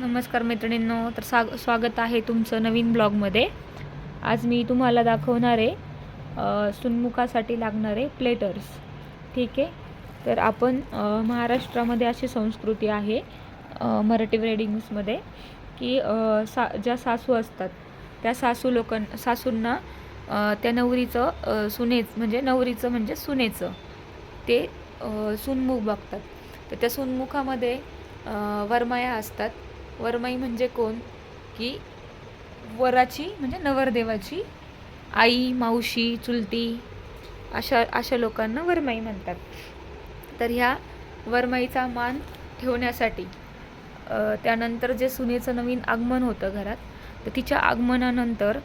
नमस्कार मैत्रिणींनो तर साग स्वागत आहे तुमचं नवीन ब्लॉगमध्ये. आज मी तुम्हाला दाखवणार आहे सुनमुखासाठी लागणारे प्लेटर्स. ठीक आहे? तर आपण महाराष्ट्रामध्ये अशी संस्कृती आहे मराठी वेडिंग्समध्ये की सा ज्या सासू असतात त्या सासू लोकां सासूंना त्या नवरीचं सुनेच म्हणजे नवरीचं म्हणजे सुनेचं. ते सुनमुख बघतात. तर त्या सुनमुखामध्ये वरमाया असतात. वरमाई म्हणजे कोण? की वराची म्हणजे नवरदेवाची आई मावशी चुलती अशा अशा लोकांना वरमाई म्हणतात. तर ह्या वरमाईचा मान ठेवण्यासाठी त्यानंतर जे सुनेचं नवीन आगमन होतं घरात तर तिच्या आगमनानंतर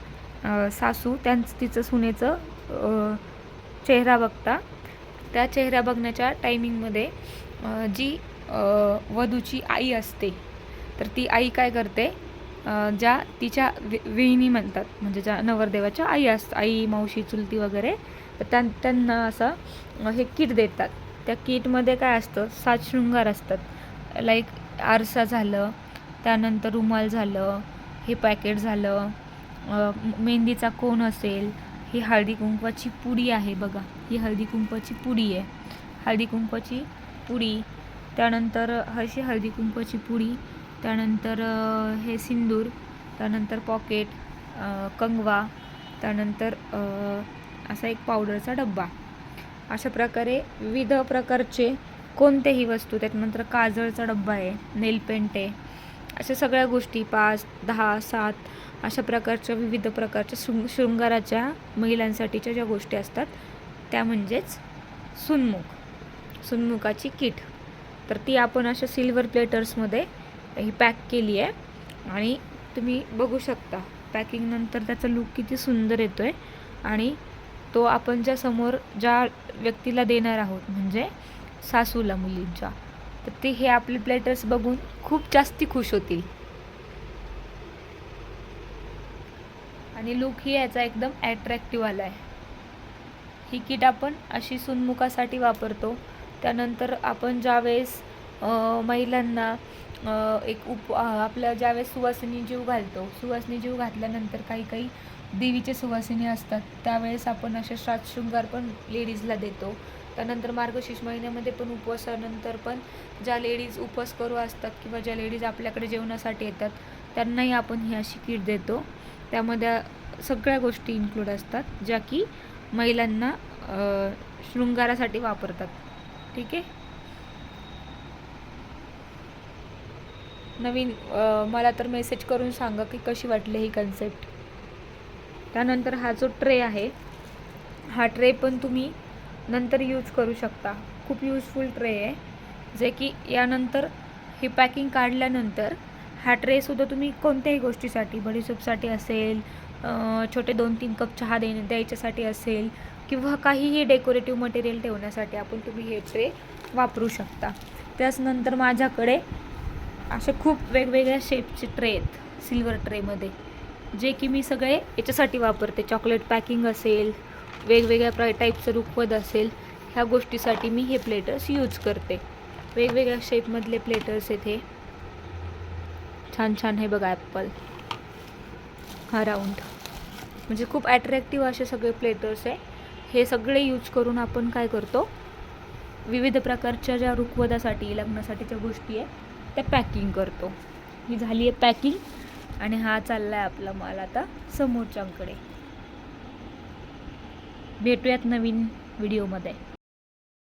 सासू त्यांचं तिचं सुनेचं चेहरा बघता. त्या चेहरा बघण्याच्या टायमिंगमध्ये जी वधूची आई असते तर ती आई काय करते? ज्या तिच्या वि वेहिनी म्हणतात म्हणजे ज्या नवरदेवाच्या आई असतात आई मावशी चुलती वगैरे तर त्यां त्यांना असं हे किट देतात. त्या किटमध्ये काय असतं? सात शृंगार असतात. लाईक आरसा झालं त्यानंतर रुमाल झालं हे पॅकेट झालं मेहंदीचा कोन असेल ही हळदी कुंकवाची पुडी आहे बघा. ही हळदी कुंकवाची पुडी आहे. हळदी कुंकवाची पुडी त्यानंतर अशी हळदी कुंकवाची पुडी त्यानंतर हे सिंदूर त्यानंतर पॉकेट कंगवा त्यानंतर असा एक पावडरचा डब्बा. अशा प्रकारे विविध प्रकारचे कोणत्याही वस्तू त्याच्यानंतर काजळचा डब्बा आहे नेल पेंट आहे अशा सगळ्या गोष्टी पाच दहा सात अशा प्रकारच्या विविध प्रकारच्या शृंग शृंगाराच्या महिलांसाठीच्या ज्या गोष्टी असतात त्या म्हणजेच सुनमुख. सुनमुखाची किट. तर ती आपण अशा सिल्वर प्लेटर्समध्ये ही पॅक केली आहे. आणि तुम्ही बघू शकता पॅकिंगनंतर त्याचा लुक किती सुंदर येतो आहे आणि तो आपण ज्या समोर ज्या व्यक्तीला देणार आहोत म्हणजे सासूला मुलींच्या तर ते हे आपले प्लेटर्स बघून खूप जास्ती खुश होतील. आणि लुक ही याचा एकदम ॲट्रॅक्टिव्ह आला आहे ही किट आपण अशी सुनमुखासाठी वापरतो. त्यानंतर आपण ज्यावेळेस महिलांना एक उप आपल्या ज्यावेळेस सुवासिनी जीव घालतो सुवासिनी जीव घातल्यानंतर काही काही देवीचे सुवासिनी असतात. त्यावेळेस आपण असे श्रात शृंगार पण लेडीजला देतो. त्यानंतर मार्गशीर्ष महिन्यामध्ये पण उपवासानंतर पण ज्या लेडीज उपवास करू असतात किंवा ज्या लेडीज आपल्याकडे जेवणासाठी येतात त्यांनाही आपण ही अशी किट देतो. त्यामध्ये सगळ्या गोष्टी इन्क्लूड असतात ज्या की महिलांना शृंगारासाठी वापरतात. ठीक आहे? नवीन मला तर मेसेज करून सांगा की कशी वाटली ही कन्सेप्ट त्यानंतर हा जो ट्रे आहे हा ट्रे पण तुम्ही नंतर यूज करू शकता. खूप यूजफुल ट्रे आहे. जे की यानंतर ही पॅकिंग काढल्यानंतर हा ट्रेसुद्धा तुम्ही कोणत्याही गोष्टीसाठी बडीसोपसाठी असेल छोटे दोन तीन कप चहा दे द्यायच्यासाठी असेल किंवा काहीही डेकोरेटिव्ह मटेरियल ठेवण्यासाठी आपण तुम्ही हे ट्रे वापरू शकता. त्याचनंतर माझ्याकडे असे खूप वेगवेगळ्या शेपचे ट्रे आहेत सिल्वर ट्रेमध्ये जे की मी सगळे याच्यासाठी वापरते. चॉकलेट पॅकिंग असेल वेगवेगळ्या प्रा टाईपचं रुखवत असेल ह्या गोष्टीसाठी मी हे प्लेटर्स यूज करते. वेगवेगळ्या शेपमधले प्लेटर्स आहेत हे. छान छान हे बघा ॲप्पल हा राऊंड म्हणजे खूप ॲट्रॅक्टिव्ह असे सगळे प्लेटर्स आहे. हे सगळे यूज करून आपण काय करतो? विविध प्रकारच्या ज्या रुखवदासाठी लग्नासाठीच्या गोष्टी आहे त्या पॅकिंग करतो. ही झाली आहे पॅकिंग आणि हा चालला आहे आपला माल आता समोरच्यांकडे. भेटूयात नवीन व्हिडिओमध्ये